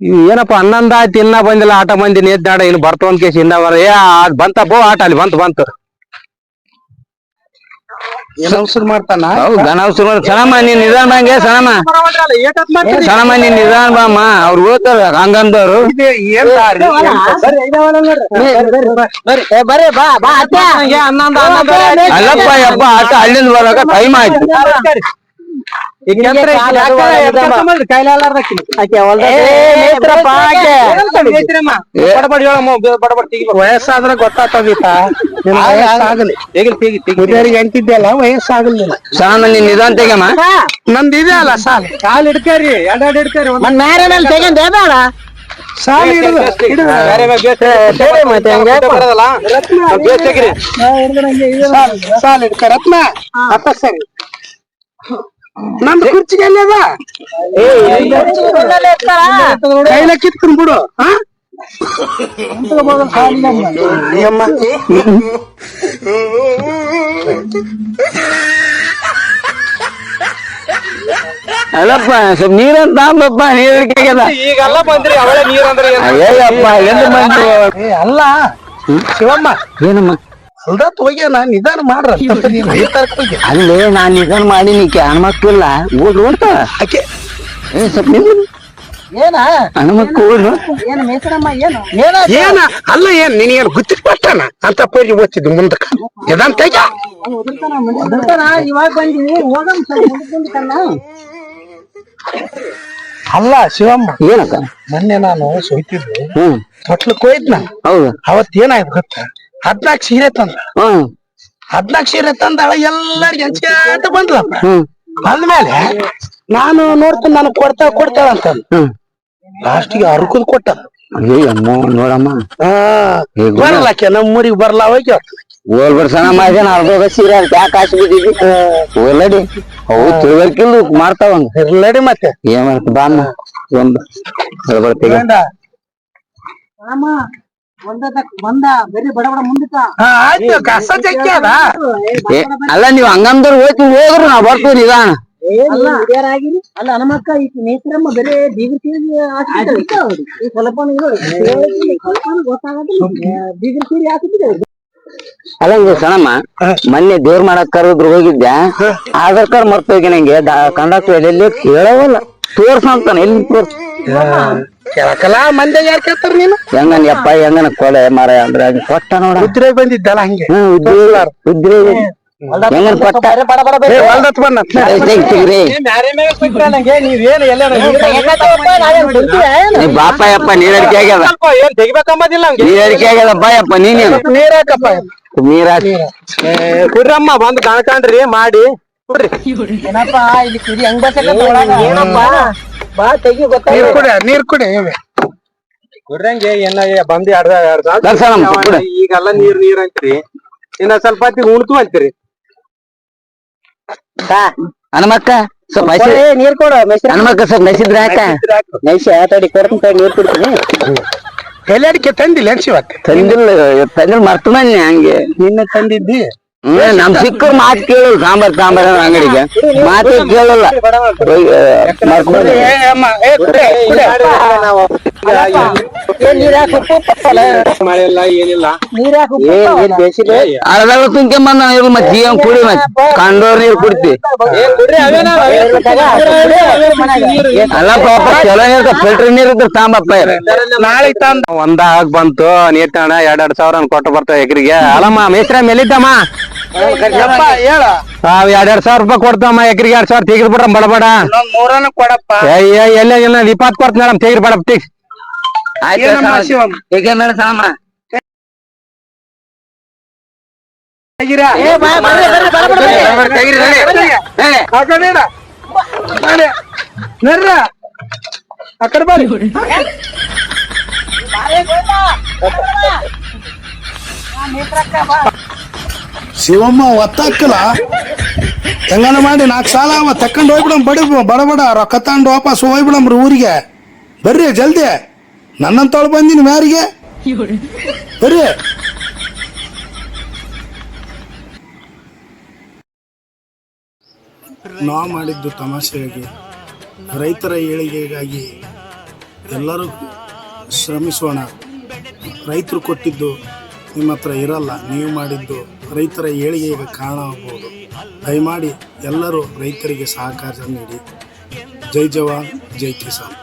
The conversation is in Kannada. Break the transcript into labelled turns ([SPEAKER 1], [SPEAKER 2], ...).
[SPEAKER 1] ಇವ್ ಏನಪ್ಪ ಹನ್ನೊಂದ್ ಆಯ್ತು ಇನ್ನ ಬಂದಿಲ್ಲ ಆಟ ಮಂದಿ ನೇದ್ದಾಡ ಇಲ್ಲಿ ಬರ್ತೋ ಅಂತ ಕೇಸಿ ಇನ್ನ ಬರ ಏ ಅದ್ ಬೋ ಆಟ ಅಲ್ಲಿ ಬಂತ ಬಂತು
[SPEAKER 2] ಮಾಡ್ತಾನ
[SPEAKER 1] ಹೌದು ಗಣ ಅವಸರ ಸಣಮ್ಮ ನೀನ್ ನಿಧಾನ ಬಂಗೆ ಸಣಮ್ಮ ಸಣಮ್ಮ ನೀನ್ ನಿಧಾನ ಬಾಮ್ಮ ಅವ್ರು ಹಂಗಂದವ್ರು
[SPEAKER 3] ಅತ್ತೆ
[SPEAKER 1] ಅಲ್ಲಪ್ಪ ಯಪ್ಪ ಆಟ ಅಲ್ಲಿಂದ ಬರಾಕ ಟೈಮ್ ಆಯ್ತು
[SPEAKER 2] ವಯಸ್ಸಾದ್ರ ಗೊತ್ತಾಗ್ತದಿತ್ತ ವಯಸ್ಸಾಗಲಿ ಹಿರಿಯರಿಗೆ ಅಂತಿದ್ದೆಲ್ಲ ವಯಸ್ಸಾಗಲಿಲ್ಲ
[SPEAKER 1] ಸಣಮ್ಮ ನೀನ್ ನಿಧಾನ ತೆಗಮ್ಮ
[SPEAKER 2] ನಂದ್ ಇದೆ ಅಲ್ಲ ಸಾಲ ಕಾಲ್ ಹಿಡ್ಕರಿ ಎರಡೆರಡು ಹಿಡ್ಕರಿ ಒಂದ್
[SPEAKER 3] ಮನ್ ಮೇರೆ ಮೇಲೆ ತೆಗೆಂದೆ ಬೇಡ
[SPEAKER 2] ಸಾಲ ಹಿಡಿದು ಸಾಲ್ ಸಾಲ್ ಹಿಡ್ಕ ರತ್ನ ಅಪ್ಪ ಸರಿ ನಂದು ಕುರ್ಚಿಗೆ ಎಲ್ಲದ ಕೈಲ ಕಿತ್ಕೊಂಡ್ ಬಿಡು ಹಾ ಅಯ್ಯಮ್ಮ.
[SPEAKER 1] ಅಲ್ಲಪ್ಪ ಸ್ವಲ್ಪ ನೀರಂತ ತಾಂಬಪ್ಪ ನೀರ್ ಹಿಡ್ಕಾಗ್ಯದ
[SPEAKER 2] ಈಗೆಲ್ಲ ಬಂದ್ರಿ ಅವಳೆ ನೀರಂದ್ರೆ
[SPEAKER 1] ಅಯ್ಯಪ್ಪ ಎಲ್ಲಿ ಬಂತು
[SPEAKER 2] ಏ ಅಲ್ಲ ಶಿವಮ್ಮ
[SPEAKER 1] ಏನಮ್ಮ
[SPEAKER 2] ಹೊಲ್ದತ್ ಹೋಗ್ಯಾನ ನಿಧಾನ ಮಾಡ್ರ.
[SPEAKER 1] ಅಲ್ಲಿ ನಾನ್ ನಿಧಾನ ಮಾಡೀನಿ ಹನುಮಕ್ಕಿಲ್ಲ ಓಡ್ ಓಡ್ತಾಳ
[SPEAKER 2] ಆಕೆ
[SPEAKER 1] ಏ ಸ್ವಲ್ಪ ನಿಂದ್ರು
[SPEAKER 3] ಏನ?
[SPEAKER 1] ಹನುಮಕ್ಕ ಓಡ್ರು
[SPEAKER 3] ಏನ್ ಮೇಸರಮ್ಮ ಏನು?
[SPEAKER 2] ಏನ? ಅಲ್ಲ ಏನ್? ನಿನಗೇನು ಪಟ್ಟಣ ಅಂತ ಪರಿ ಓದ್ತಿದ್ದು ಮುಂದಕ್ಕ ಎದಂತ
[SPEAKER 3] ಅದಕ್ಕನ ಇವಾಗ ಬಂದಿನಿ ಹೋಗಮ್ ಕಣ್ಣ.
[SPEAKER 2] ಅಲ್ಲ ಶಿವಮ್ಮ.
[SPEAKER 1] ಏನಕ್ಕ?
[SPEAKER 2] ಮೊನ್ನೆ ನಾನು ಸೋಯ್ತಿದ್ದೆ.
[SPEAKER 1] ಹ್ಮ್.
[SPEAKER 2] ತೊಟ್ಲಕ್ ಹೋಯ್ತ್
[SPEAKER 1] ಹೌದು.
[SPEAKER 2] ಅವತ್ ಏನಾಯ್ತು ಗೊತ್ತಾ? ಹದ್ನಾಲ್ಕು ಸೀರೆ ತಂದ.
[SPEAKER 1] ಹ್ಮ್
[SPEAKER 2] ಹದ್ನಾಲ್ಕು ಸೀರೆ ತಂದಾಳ ಎಲ್ಲರಿಗೆ ಹಂಚ್ಕಾಟ ಬಂದ್ಲಪ್ಪ. ಬಂದ್ಮೇಲೆ ನಾನು ನೋಡ್ತೀನಿ ನಾನು ಕೊಡ್ತಾ ಕೊಡ್ತಾಳ ಅಂತ ಲಾಸ್ಟಿಗೆ ಅರ್ಕುದ್ ಕೊಟ್ಟ.
[SPEAKER 1] ಅಯ್ಯಮ್ಮ ನೋಡಮ್ಮ.
[SPEAKER 2] ಹಾ.
[SPEAKER 1] ಈಗ
[SPEAKER 2] ಬರಲ್ಲಕ್ಕೆ ನಮ್ಮ ಊರಿಗೆ ಬರ್ಲ ಹೋಗಿ
[SPEAKER 1] ಓಲ್ ಬರ್ಸಣ ಮಾಡ್ಯಾನ ಅರ್ಧ ಸೀರೆ ಯಾಕೆ ಕಾಸು ಬಿದ್ದಿದ್ದಿ ಓಲಡಿ ಅವು ತಿಳ್ಬೇಕಿಲ್ಲ ಮಾಡ್ತಾವ
[SPEAKER 2] ಇರ್ಲಡಿ ಮತ್ತೆ.
[SPEAKER 1] ಏನ್ ಮಾಡ್ತ ಬಾಮ್ಮ ಒಂದು ಬರ್ತೀಗ.
[SPEAKER 2] ಕಸ ಅದ.
[SPEAKER 1] ಅಲ್ಲ ನೀವ್ ಹಂಗಂದ್ರ ಹೋಯ್ತು ಹೋದ್ರು ನಾವ್ ಬರ್ತೀವಿ ನಿಧಾನ.
[SPEAKER 3] ಅಲ್ಲ. ಆಗಿರಿ ಅಲ್ಲ ಹನುಮಕ್ಕ ಈ ನೇತ್ರಮ್ಮ ಬರೇ ಬೀಗರ್ ಸೀರೆ ಹಾಕಿದ್ರು ಈ ಸ್ವಲ್ಪ ಗೊತ್ತಾಗತ್ತೆ ಬೀಗರ್ ಸೀರೆ ಹಾಕಿದ್ರು
[SPEAKER 1] ಅಲ್ಲ ಇದು ಸಣಮ್ಮ ಮೊನ್ನೆ ದೇವ್ರ ಮಾಡಕ್ ಕರೆದ್ರು ಹೋಗಿದ್ದೆ ಆಧಾರ್ ಕಾರ್ಡ್ ಮರ್ತ ಹೋಗಿ ನಂಗೆ ಕಂಡಕ್ಟರ್ ಎಲ್ಲಿ ಕೇಳವಲ್ಲ. ತೋರ್ಸಂತಾನ ಎಲ್ಲಿ ತೋರ್ಸ್?
[SPEAKER 2] ಕೇಳಕಲ್ಲ ಮಂದಿ ಯಾರು ಕೇಳ್ತಾರ ನೀನು?
[SPEAKER 1] ಹೆಂಗನ್ ಯಪ್ಪ ಹೆಂಗನ ಕೊಲೆ ಮರ ಅಂದ್ರೆ ಅದ್ ಕೊಟ್ಟ ನೋಡ.
[SPEAKER 2] ಉದ್ರೆ ಬಂದಿದ್ದಲ್ಲ ಹಂಗೆ?
[SPEAKER 1] ಹ್ಮ್ ಉದ್ರಿ ಉದ್ರಿ ಹೆಂಗನ್ ಕೊಟ್ಟ
[SPEAKER 2] ಹೊಲ್ದತ್ ಬಂದ
[SPEAKER 1] ತೆಗ್ರಿ ನೀ ಬಾಪ ಯಪ್ಪ ನೀರ್ ಅಡಿಕೆ ಆಗ್ಯದ?
[SPEAKER 2] ಏನ್ ತೆಗಿಬೇಕಂಬದಿಲ್ಲ
[SPEAKER 1] ನೀರ್ ಅಡಿಕೆ ಆಗ್ಯದ ಬಾ ಯಪ್ಪ ನೀನೇನು
[SPEAKER 2] ನೀರಾಕಪ್ಪ
[SPEAKER 1] ನೀರಾ
[SPEAKER 2] ಕುಡ್ರಮ್ಮ ಬಂದು ಕಾಣ್ಕಾಣ್ರಿ ಮಾಡಿ. ಕುಡ್ರಿ.
[SPEAKER 3] ಏನಪ್ಪ ಇಲ್ಲಿ ಕುರಿ ಹೆಂಗ್ ಏನಪ್ಪ? ಬಾ ತೆಗಿ
[SPEAKER 2] ನೀರ್ ಕುಡಿ ನೀರ್ ಕುಡಿ ಕುಡ್ರಂಗೆ ಏನ ಬಂದಿ ಅರ್ಧ ಅರ್ಧ
[SPEAKER 1] ದರ್ಶನಮ್ಮ, ಕುಡಿ.
[SPEAKER 2] ಈಗೆಲ್ಲ ನೀರ್ ನೀರ್ ಅಂತೀರಿ. ಇನ್ನ ಸ್ವಲ್ಪ ಹೊತ್ತಿಗೆ ಉಣ್ತು ಅಂತೀರಿ.
[SPEAKER 1] ಹನುಮಕ್ಕ ಸ್ವಲ್ಪ ಹಸಿ
[SPEAKER 3] ನೀರ್ ಕೊಡು ಮೆಸ್ರ
[SPEAKER 1] ಹನುಮಕ್ಕ ಸ್ವಲ್ಪ ನಸಿದ್ರ ಯಾಕ
[SPEAKER 3] ನೈಸ್ ತಡಿ ಕೊಡ್ತೀನಿ ತಡಿ ನೀರ್ ಕುಡ್ತೀನಿ.
[SPEAKER 2] ಎಲೆಡಿಕೆ ತಂದಿಲ್ಲ ಏನ್ ಶಿವತ್ತೆ
[SPEAKER 1] ತಂದಿಲ್ಲ ತಂದಿಲ್ಲ ಮರ್ತ ಬನ್ನಿ ಹಂಗೆ.
[SPEAKER 2] ನಿನ್ನೆ ತಂದಿದ್ದಿ?
[SPEAKER 1] ಹ್ಮ್ ನಮ್ ಸಿಕ್ಕರ್ ಮಾತ್ ಕೇಳಲ್ಲ ಸಾಂಬಾರ್ ಸಾಂಬಾರ್ ಅನ್ನೋ ಅಂಗಡಿಗೆ ಮಾತೇ ಕೇಳಲ್ಲ ಹೋಗಿ, ಮರ್ತ್ ಬಂದೆ.
[SPEAKER 2] ಏ ಅಮ್ಮ ಏ ಕುಡಿ ಕುಡಿ
[SPEAKER 3] ನೀರ್ ಹಾಕಿ ಉಪ್ಪು ಉಪ್ಪಲ್ಲ.
[SPEAKER 2] ಮಳೆ ಇಲ್ಲ ಏನಿಲ್ಲ
[SPEAKER 1] ಏನ್ ಕುಡಿ ಕಂಡೋರ್ ನೀರ್ ಕುಡ್ತಿ ಅಲ್ಲ ಪಾಪ ಚಲೋ ನೀರ್ ಫಿಲ್ಟರ್ ನೀರ್ ಇದ್ರ ತಾಂಬಪ್ಪ
[SPEAKER 2] ನಾಳೆ ತಂದ
[SPEAKER 1] ಒಂದಾಗ ಬಂತು ನೀರ್ ತಣ ಎರಡ್ ಎರಡ್ ಸಾವಿರ ಕೊಟ್ಟು ಬರ್ತಾವ ಎಕರಿಗೆ ಅಲ್ಲಮ್ಮ ಮೇಸ್ತ್ರ ಮೇಲಿದ್ದಮ್ಮ?
[SPEAKER 2] ಯಪ್ಪ ಹೇಳ.
[SPEAKER 1] ನಾವ್ ಎರಡ್ ಎರಡ್ ಸಾವಿರ ರೂಪಾಯಿ ಕೊಡ್ತಾವಮ್ಮ ಎಕರಿಗೆ ಎರಡ್ ಸಾವಿರ ತೆಗಿರ್ ಬಿಡ್ರ ಬಡಬಡ.
[SPEAKER 2] ಇನ್ನೊಂದ್ ಮೂರನ್ನ ಕೊಡಪ್ಪ.
[SPEAKER 1] ಎಲ್ಲ ಇಪ್ಪತ್ ಕೊಡ್ತ ಮೇಡಮ್ ತೆಗಿರ್ ಬೇಡ ತೆಗ್
[SPEAKER 2] ಏನಮ್ಮ ಶಿವಮ್ಮ
[SPEAKER 1] ಹೇಗೆ ಮೇಡಮ್ ಸಾಮ
[SPEAKER 2] ತೆಗಿರಾ?
[SPEAKER 3] ಏ, ಬಾ, ಬರ್ರಿ, ಬರ್ರಿ, ಬರ್ರಿ, ಬರ್ರಿ, ಬರ್ರಿ.
[SPEAKER 1] ತೆಗಿರಿ ನಡಿ. ನಡಿ.
[SPEAKER 2] ಆ ಕಡೆ ಇಡ. ನಡಿ. ನಡ್ರ. ಆ ಕಡೆ ಬರ್ರಿ ಶಿವಮ್ಮ ಒತ್ತಾಕಲ್ಲ ಹೆಂಗನ ಮಾಡಿ ನಾಲ್ಕು ಸಾಲ ಅವ ತಕೊಂಡು ಹೋಗ್ಬಿಡಮ್ ಬಡಿ ಬಡ ಬಡ ರೊಕ್ಕ ತಗೊಂಡು ವಾಪಸ್ ಹೋಗ್ಬಿಡಮ್ರಿ ಊರಿಗೆ ಬರ್ರಿ ಜಲ್ದಿ ನನ್ನಂತವಳು ಬಂದಿನಿ ಮ್ಯಾರಿಗೆ? ಬರ್ರಿ. ನಾವು ಮಾಡಿದ್ದು ತಮಾಷೆಯಾಗಿ ರೈತರ ಏಳಿಗೆಗಾಗಿ
[SPEAKER 4] ಎಲ್ಲರೂ ಶ್ರಮಿಸೋಣ. ರೈತರು ಕೊಟ್ಟಿದ್ದು ನಿಮ್ಮ ಹತ್ರ ಇರಲ್ಲ ನೀವು ಮಾಡಿದ್ದು ರೈತರ ಏಳಿಗೆಗೆ ಕಾಣಬಹುದು ಆಗ್ಬೋದು. ದಯಮಾಡಿ ಎಲ್ಲರೂ ರೈತರಿಗೆ ಸಹಕಾರ ನೀಡಿ. ಜೈ ಜವಾನ್ ಜೈ ಕಿಸಾನ್.